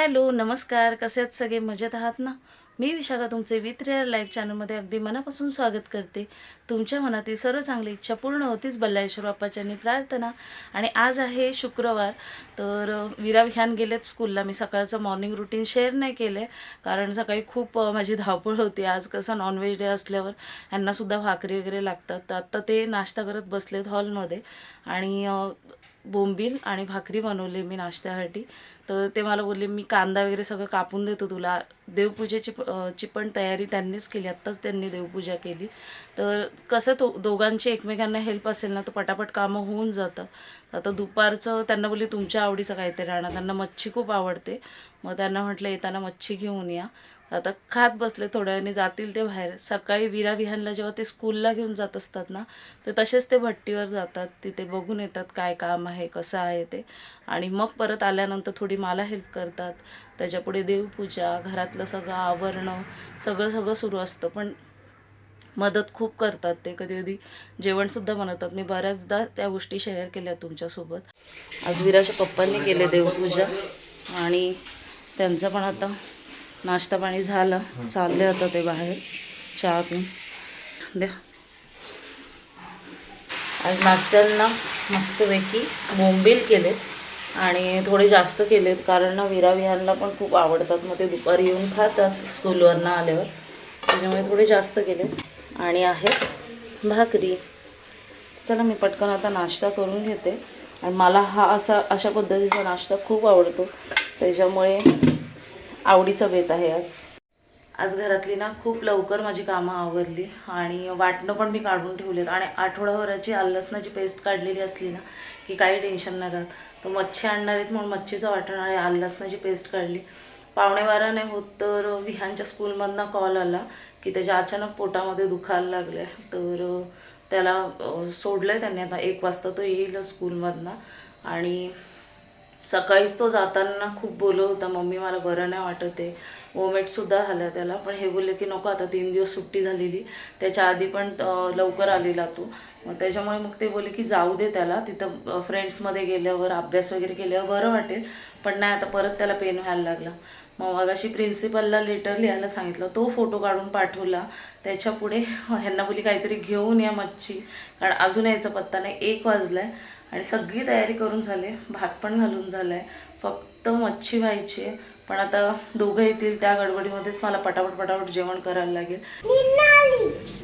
Hello नमस्कार. कसे आहेत सगळे? मजेत आहात ना? मी विशाखा तुमचे विथ रिअर लाईव्ह चॅनलमध्ये अगदी मनापासून स्वागत करते. तुमच्या मनातील सर्व चांगली इच्छा पूर्ण होतीच बल्लेश्वर बाप्पाच्यांनी प्रार्थना. आणि आज आहे शुक्रवार तर अ, विरा विहान गेलेत स्कूलला मी सकाळचं मॉर्निंग रुटीन शेअर नाही केलं आहे कारण सकाळी खूप माझी धावपळ होती. आज कसं नॉनव्हेज डे असल्यावर ह्यांनासुद्धा भाकरी वगैरे लागतात. तर आत्ता ते नाश्ता करत बसलेत हॉलमध्ये आणि बोंबील आणि भाकरी बनवली मी नाश्त्यासाठी. तर ते मला बोलले मी कांदा वगैरे सगळं कापून देतो तुला. देवपूजेची ची पण तयारी त्यांनीच केली. आत्ताच त्यांनी देवपूजा केली. तर कसं तो दोघांची एकमेकांना हेल्प असेल ना तर पटापट कामं होऊन जातात आता दुपारचं त्यांना बोलली तुमच्या आवडीचं काहीतरी राहणार त्यांना मच्छी खूप आवडते. मग त्यांना म्हटलं येताना मच्छी घेऊन या. आता खात बसले थोड्या वेळाने जातील ते बाहेर. सकाळी विरा विहानला जेव्हा ते स्कूलला घेऊन जात असतात ना तर तसेच ते भट्टीवर जातात. तिथे बघून येतात काय काम आहे कसं आहे ते. आणि मग परत आल्यानंतर थोडी मला हेल्प करतात. त्याच्यापुढे देवपूजा घरातलं सगळं आवरणं सगळं सगळं सुरू असतं. पण मदत खूप करतात ते. कधी कधी जेवणसुद्धा बनवतात. मी बऱ्याचदा त्या गोष्टी शेअर केल्या तुमच्यासोबत. आज विराच्या पप्पांनी केले देवपूजा. आणि त्यांचं पण आता नाश्ता पाणी झालं. चालले आता ते बाहेर चहा पिऊन द्या. आज नाश्त्यांना मस्तपैकी बोंबील केलेत आणि थोडे जास्त केलेत कारण ना विराविहांना पण खूप आवडतात. मग ते दुपारी येऊन खातात स्कूलवरनं आल्यावर. त्याच्यामुळे थोडे जास्त केले आणि आहेत भाकरी. चला मी पटकन आता नाश्ता करून घेते. आणि मला हा असा अशा पद्धतीचा नाश्ता खूप आवडतो. त्याच्यामुळे आवडीचा बेत आहे आज. आज घरातली ना खूप लवकर माझी कामं आवरली आणि वाटणं पण मी काढून ठेवलेत. आणि आठवडाभराची आलसणाची पेस्ट काढलेली असली ना की काही टेन्शन नाही राहत. तर मच्छी आणणार आहेत म्हणून मच्छीचं वाटण आणि आलसणाची पेस्ट काढली. पावणे बारा नाही होत तर विहानच्या स्कूलमधनं कॉल आला की त्याच्या अचानक पोटामध्ये दुखायला लागले तर त्याला सोडलं आहे त्यांनी. आता एक वाजता तो येईल स्कूलमधनं. आणि सकाळीच तो जाताना खूप बोलत होता मम्मी मला बरं नाही वाटत आहे. वोमेटसुद्धा झाला त्याला पण हे बोलले की नको आता तीन दिवस सुट्टी झालेली. त्याच्या आधी पण लवकर आलेला तो. मग त्याच्यामुळे मग ते बोलले की जाऊ दे त्याला तिथं फ्रेंड्समध्ये गेल्यावर अभ्यास वगैरे केल्यावर बरं वाटेल. पण नाही आता परत त्याला पेन व्हायला लागला. मग मगाशी प्रिन्सिपलला लेटर लिहायला सांगितलं. तो फोटो काढून पाठवला. त्याच्यापुढे ह्यांना बोली काहीतरी घेऊन या मच्छी. कारण अजून यायचा पत्ता नाही. एक वाजलाय. आणि सगळी तयारी करून झाली. भात पण घालून झाला आहे फक्त मच्छी व्हायची. आहे पण आता दोघं येतील त्या गडबडीमध्येच मला पटापट पटापट जेवण करायला लागेल.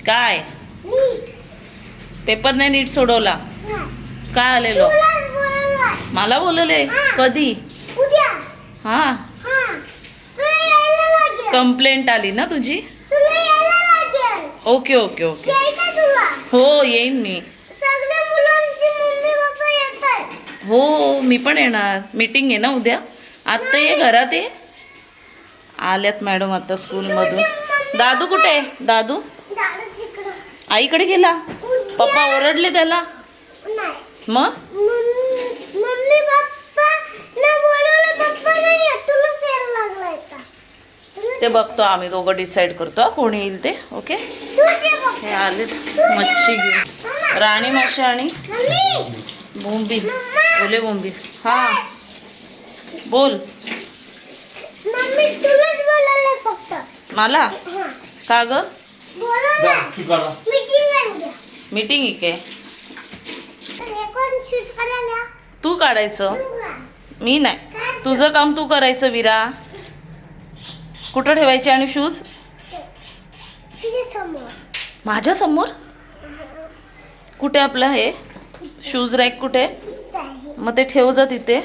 काय? पेपर नाही नीट सोडवला. काय आलेलो? मला बोलवले. कधी? हा. कंप्लेंट आली ना तुझी? Okay okay okay. हो येईन मी. हो मी पण येणार. मीटिंग आहे ना उद्या? आत्ता ये घरात ये. आल्यात मॅडम आता स्कूलमधून दादू कुठे आहे? दादू? आईकडे गेला? पप्पा ओरडले त्याला? मग? मम्मी ते बघतो आम्ही दोघं डिसाईड करतो कोणी येईल ते ओके हे आलेत मच्छी घेऊन. राणी माशी आणि? बोंबी ओले बोंबील. हा. बोल. फक्त. मला? हा. का ग? मीटिंग आहे उद्या. मीटिंग आहे काय? तर कोण शूट करायला? तू काढायचं? मी नाही. तुझं काम तू करायचं विरा. कुठं ठेवायचे आणि शूज तुझ्या समोर. माझ्यासमोर? कुठे आपलं हे? शूज रॅक कुठे. मग ते ठेव जा तिथे.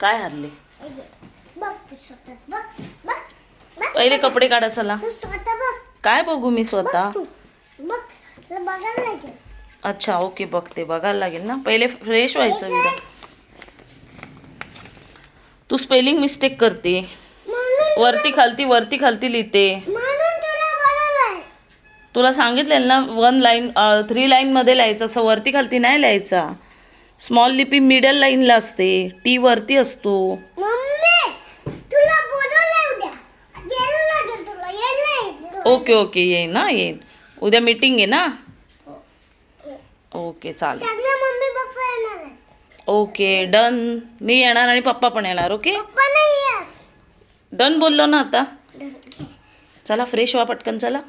काय हरले? पहिले कपडे काढा चला. काय बघू मी स्वतः? अच्छा ओके बघते. बघायला लागेल ना. पहिले फ्रेश व्हायचं विरा तू स्पेलिंग मिस्टेक करते. वरती खालती वरती खालती लिहिते. तुला सांगितलेलं ना वन लाईन थ्री लाईनमध्ये लिहायचं. असं वरती खालती नाही लिहायचा. स्मॉल लिपी मिडल लाईनला असते. टी वरती असतो. ओके ओके येईन ना येईन. उद्या मीटिंग आहे ना? ओके चालेल. ओके डन मी येणार आणि पप्पा पण येणार ओके डन बोललो ना आता? चला फ्रेश व्हा पटकन चला.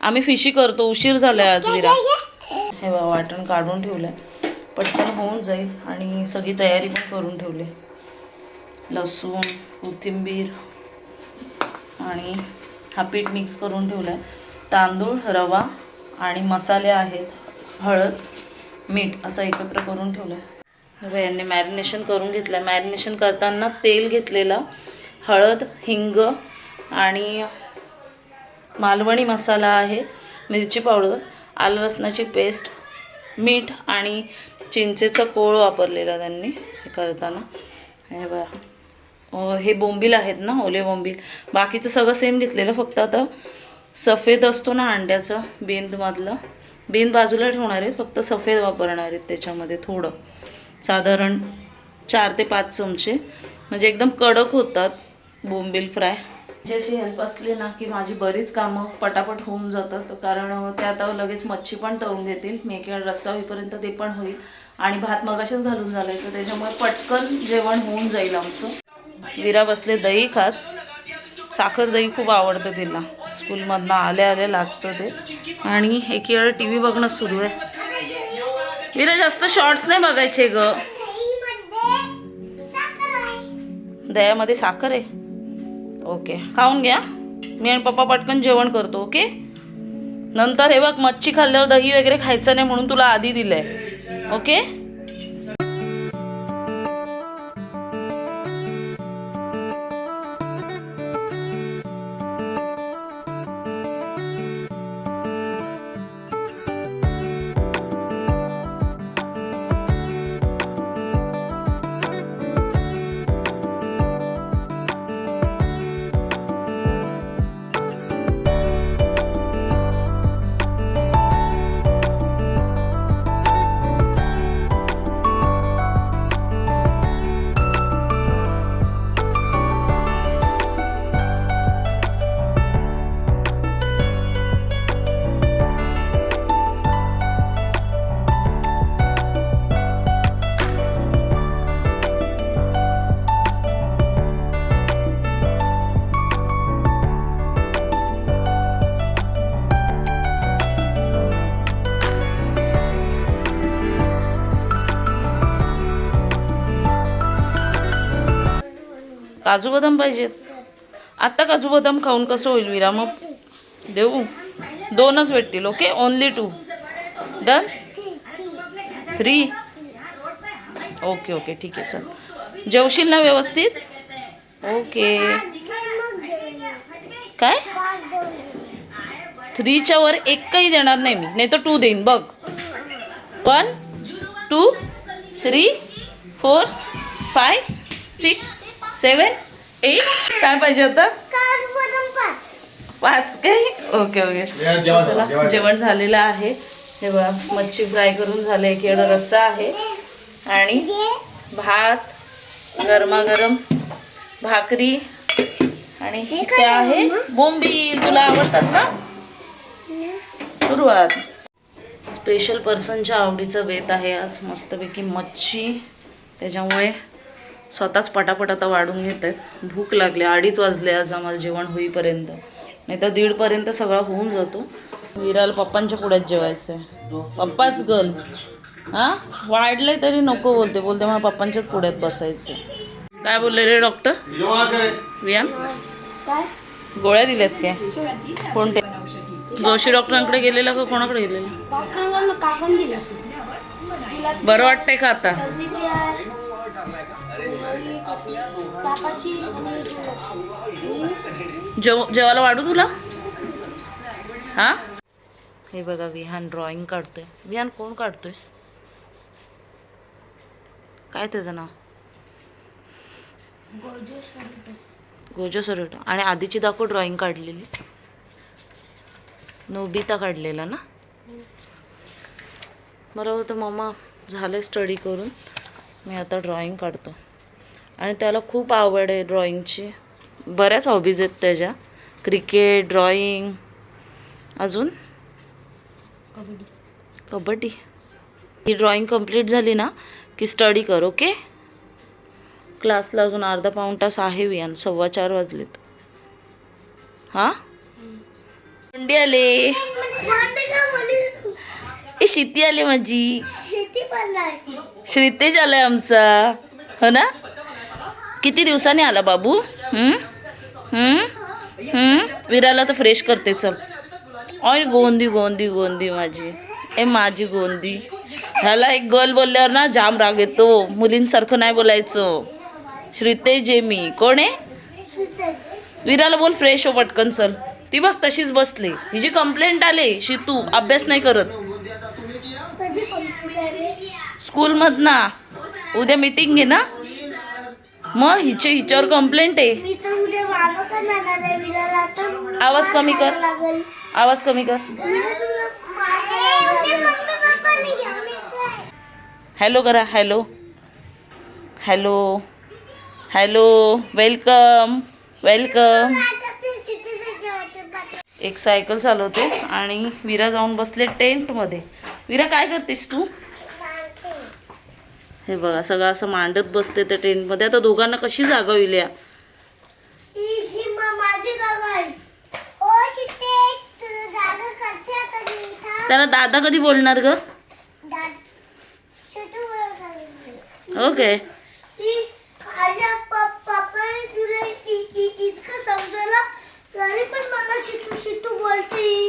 आम्ही फिशी करतो उशीर झालाय आज विरा हे बघा वाटण काढून ठेवलंय. पटकन होऊन जाईल आणि सगळी तयारी पण करून ठेवली. लसूण कोथिंबीर आणि हा पीठ मिक्स करून ठेवलाय. तांदूळ रवा आणि मसाले आहेत. हळद मीठ असं एकत्र करून ठेवलं आहे यांनी मॅरिनेशन करून घेतलं मॅरिनेशन करताना तेल घेतलेलं. हळद हिंग आणि मालवणी मसाला आहे मिरची पावडर आलं लसणाची पेस्ट मीठ आणि चिंचेचा कोळ वापरलेला त्यांनी हे करताना. हे बघा. हे बोंबील आहेत ना ओले बोंबील. बाकीचं सगळं सेम घेतलेलं फक्त आता सफेद असतो ना अंड्याचं बिंदमधलं. बिंद बाजूला ठेवणार आहेत फक्त सफेद वापरणार आहेत त्याच्यामध्ये थोडं. साधारण चार ते पाच चमचे. म्हणजे एकदम कडक होतात. बोंबील फ्राय. अशी हेल्प असली ना की माझी बरीच कामं पटापट होऊन जातात. कारण ते आता लगेच मच्छी पण तळून घेतील. मी एका रस्सा होईपर्यंत ते पण होईल. आणि भात मगाशीच घालून झालाय तर त्याच्यामुळे पटकन जेवण होऊन जाईल आमचं. विरा बसले दही खात. साखर दही खूप आवडतं तिला. स्कूलमधनं आल्या आल्या लागतं ते. आणि एक वेळ टी व्ही बघणं सुरू आहे. विरा जास्त शॉर्ट्स नाही बघायचे ग. दहीमध्ये साखर आहे. दह्यामध्ये साखर आहे? ओके खाऊन घ्या. मी आणि पप्पा पटकन जेवण करतो ओके नंतर हे बघ मच्छी खाल्ल्यावर दही वगैरे खायचं नाही म्हणून तुला आधी दिलं आहे ओके काजू बदाम पाहिजेत. आत्ता काजू बदाम खाऊन कसं होईल विरा मग? देऊ? दोनच भेटतील okay? Only two done three okay okay ठीक आहे चल. जेवशील ना व्यवस्थित? ओके काय? थ्रीच्या वर एकही देणार नाही मी. नाही तर टू देईन बघ. One two three four five six seven eight काय पाहिजे होतं? पाच. पाच काय? Okay okay. चला जेवण. झालेलं आहे. हे बघा मच्छी फ्राय करून झाले एक एवढा रस्सा आहे. आणि भात गरमागरम भाकरी आणि इथे आहे बोंबील. तुला आवडतात ना? सुरुवात. स्पेशल पर्सनच्या आवडीचं बेत आहे आज मस्तपैकी मच्छी. त्याच्यामुळे स्वतःच पटापट आता वाढून घेत. आहेत भूक लागली अडीच वाजले आज आम्हाला जेवण होईपर्यंत. नाही तर दीडपर्यंत सगळा होऊन जातो. विराल पप्पांच्या पुढ्यात जेवायचं आहे पप्पाच गल. हां? वाढले तरी नको बोलते. बोलते मला पप्पांच्याच पुढ्यात बसायचं काय बोलले रे डॉक्टर काय गोळ्या दिल्यात काय? कोणते जोशी डॉक्टरांकडे गेलेला का कोणाकडे गेलेला? बरं वाटतंय का आता? जेव जेवायला वाढू तुला? हा? हे बघा विहान ड्रॉइंग काढतोय. विहान कोण काढतोय? काय त्याचं नाव? गोजो सरोट. आणि आधीची दाखव ड्रॉइंग काढलेली. नोबिता काढलेला ना? मला होतं मम्मा झालं स्टडी करून. मी आता ड्रॉइंग काढतो. आणि त्याला खूप आवड आहे ड्रॉइंगची बऱ्याच हॉबीज आहेत त्याच्या. क्रिकेट ड्रॉइंग अजून? कबड्डी. ही ड्रॉइंग कंप्लीट झाली ना की स्टडी कर ओके क्लासला अजून अर्धा पाऊण तास आहे वियान सव्वा चार वाजलेत. हां? कोंडी आले. ए शिती आली माझी. श्रीतेज आलाय आमचा. हो ना? किती दिवसांनी आला बाबू? हम्म? हम्म? हम्म? विराला तर फ्रेश करते चल. ऑय गोंदी गोंदी गोंदी माझी. ए माझी गोंदी. ह्याला एक गर्ल बोलल्यावर ना जाम राग येतो. मुलींसारखं नाही बोलायचं. श्रीतेज आहे मी. कोण आहे? विराला बोल फ्रेश हो पटकन चल. ती बघ तशीच बसली. हिची कंप्लेंट आली शितू अभ्यास नाही करत. स्कूलमधना उद्या मीटिंग घे ना? मग हिचे हिच्यावर कंप्लेंट आहे. आवाज कमी कर. आवाज कमी कर. हॅलो करा hello. Hello. Hello welcome welcome. एक सायकल चालवते आणि विरा जाऊन बसले टेंटमध्ये. विरा काय करतेस तू? हे बघा सगळं असं मांडत बसते त्या टेंटमध्ये. आता दोघांना कशी जागा होईल या. त्याला दादा कधी बोलणार ग. ओके.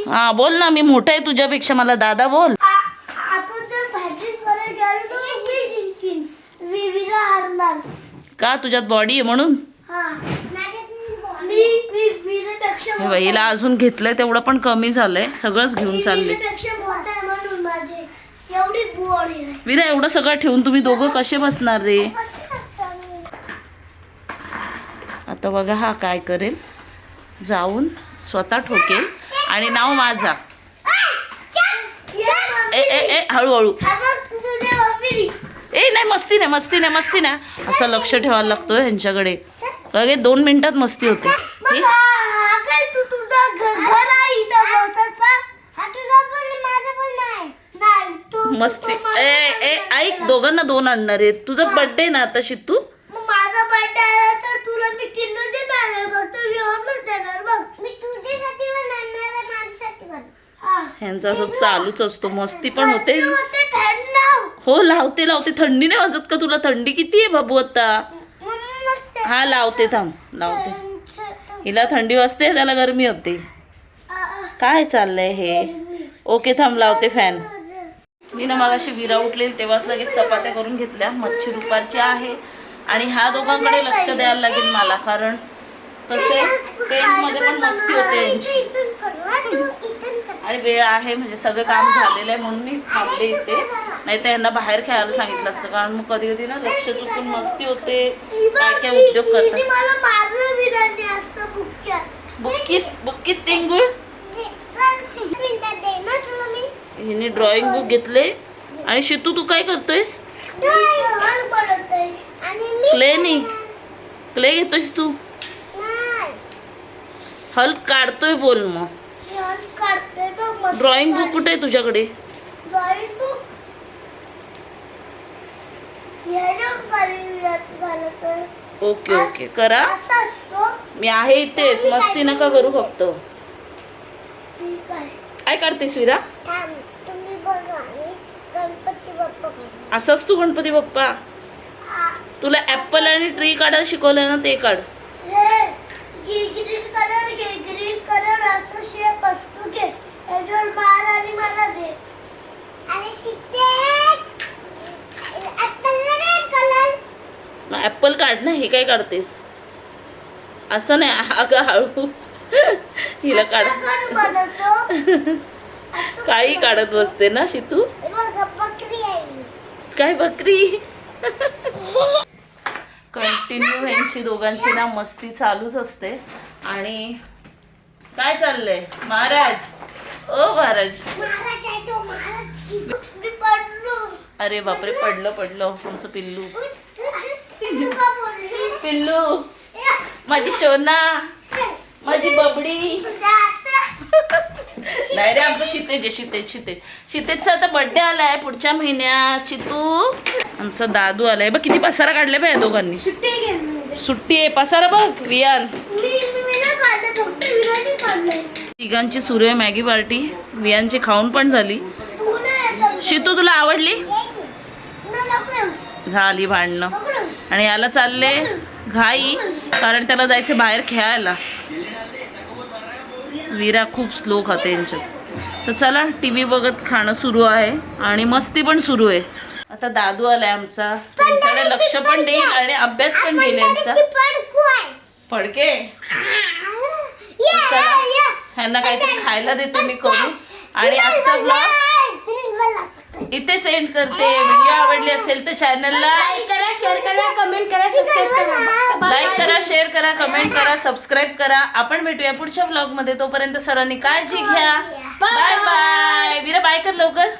हा बोल ना मी मोठा आहे तुझ्यापेक्षा. मला दादा बोल आ- आपण जर प्रॅक्टिस करायला गेलो तर मी जिंकीन वि- विरा हारणार का तुझ्यात बॉडी आहे म्हणून? हा बाई, हिला अजून घेतलंय तेवढं पण कमी झालंय. सगळंच घेऊन चालले. विरा एवढं सगळं ठेवून तुम्ही दोघं कसे बसणार रे? आता बघा हा काय करेल. जाऊन स्वतः ठोकेल. आणि नाव माझा. ए ए ए हळूहळू हा बघ तुझ्या मम्मीनी. ए नाही मस्ती नाही मस्ती नाही मस्ती नाही. असं लक्ष ठेवायला लागतं ह्यांच्याकडे. अगे दोन मिनिटात मस्ती होते. तू आहे तू मस्ती. तू- तू ए ए ऐक दोघांना दोन आणणार आहेत. तुझा बर्थडे ना आता शितू माझा बर्थडे आला तर तुला मी किलो देणार आहे फक्त विहरच देणार. बघ मी तुझ्यासाठी पण आणणार आहे माझ्यासाठी पण. हा. ह्यांचं असं चालूच असतो. मस्ती पण होते. तू ते हो लावते लावते. थंडी नाही वाजत का तुला? थंडी किती आहे बाबू आता? हा लावते थांब. लावते. हिला थंडी वाजते त्याला गरमी होते. काय चाललंय हे? ओके थांब लावते फॅन मी ना मगाशी विरा उठलेली तेव्हाच लगेच चपात्या करून घेतल्या. मच्छी दुपारची आहे. आणि ह्या दोघांकडे लक्ष द्यायला लागेल मला कारण कसे टेंटमध्ये पण मस्ती होते आणि वेळ आहे म्हणजे सगळं काम झालेलं आहे म्हणून मी थांबले इथे. नाही तर यांना बाहेर खेळायला सांगितलं असतं कारण मग कधी कधी ना लक्ष चुकून मस्ती होते. काय काय उद्योग करतात. बुक्कीत बुक्कीत तिंगुळ? हिने ड्रॉइंग बुक घेतले. आणि शितू तू काय करतोयस? मी क्लेनी क्ले घेतोयस तू? नाही. हल काढतोय बोल मग. बघ ड्रॉइंग बुक कुठे आहे तुझ्याकडे? ड्रॉइंग बुक ओके ओके करा. मी आहे इथेच. मस्ती नका करू फक्त. काय काढतेस विरा थांब. तुम्ही बघा मी गणपती बाप्पा काढला असंच तू गणपती बाप्पा? तुला ऍपल आणि ट्री काढायला शिकवलं ना ते काढ हे ग्रीन कलर घे ग्रीन कलर असं शेप असतो घे याच्यावर मार आणि मला दे आणि शिकतेच ऍपल कलर मग ऍपल काढ ना हे काय काढतेस? असं नाही अगं हळू. हिला काढ. काही काढत बसते ना शितू? काय बकरी? कंटिन्यू ह्यांची दोघांची ना मस्ती चालूच असते. आणि काय चाललंय? महाराज. ओ महाराज. अरे बापरे पडलं पडलं. आमचं पिल्लू? पिल्लू. माझी शोना. माझी बबडी. नाही रे आमचं शितेज आहे शितेज शितेज शितेजचा आता बर्थडे आलाय पुढच्या महिन्यात. चितू आमचा दादू आलाय. बघ किती पसारा काढले बघ या दोघांनी. सुट्टी आहे पसारा बघ वियान तिघांची सुरू आहे मॅगी पार्टी. वियांची खाऊन पण झाली. शितू तुला आवडली. झाली भांडणं. आणि याला चालले घाई कारण त्याला जायचं बाहेर खेळायला. वीरा खूप स्लो खाते यांच्यात. तर चला टी व्ही बघत खाणं सुरू आहे आणि मस्ती पण सुरू आहे. आता दादू आलाय आमचा. त्यांच्याकडे लक्ष पण देईल आणि अभ्यास पण घेईल यांचा. फडके चला. ह्यांना काहीतरी खायला देते मी करून. आणि आजचा ब्लॉग इथेच एंड करते. व्हिडिओ आवडली असेल तर चॅनलला लाईक करा शेअर करा कमेंट करा सबस्क्राईब करा. लाईक करा शेअर करा कमेंट करा सबस्क्राईब करा. आपण भेटूया पुढच्या ब्लॉगमध्ये. तोपर्यंत सर्वांनी काळजी घ्या. बाय बाय विरा बाय कर लवकर.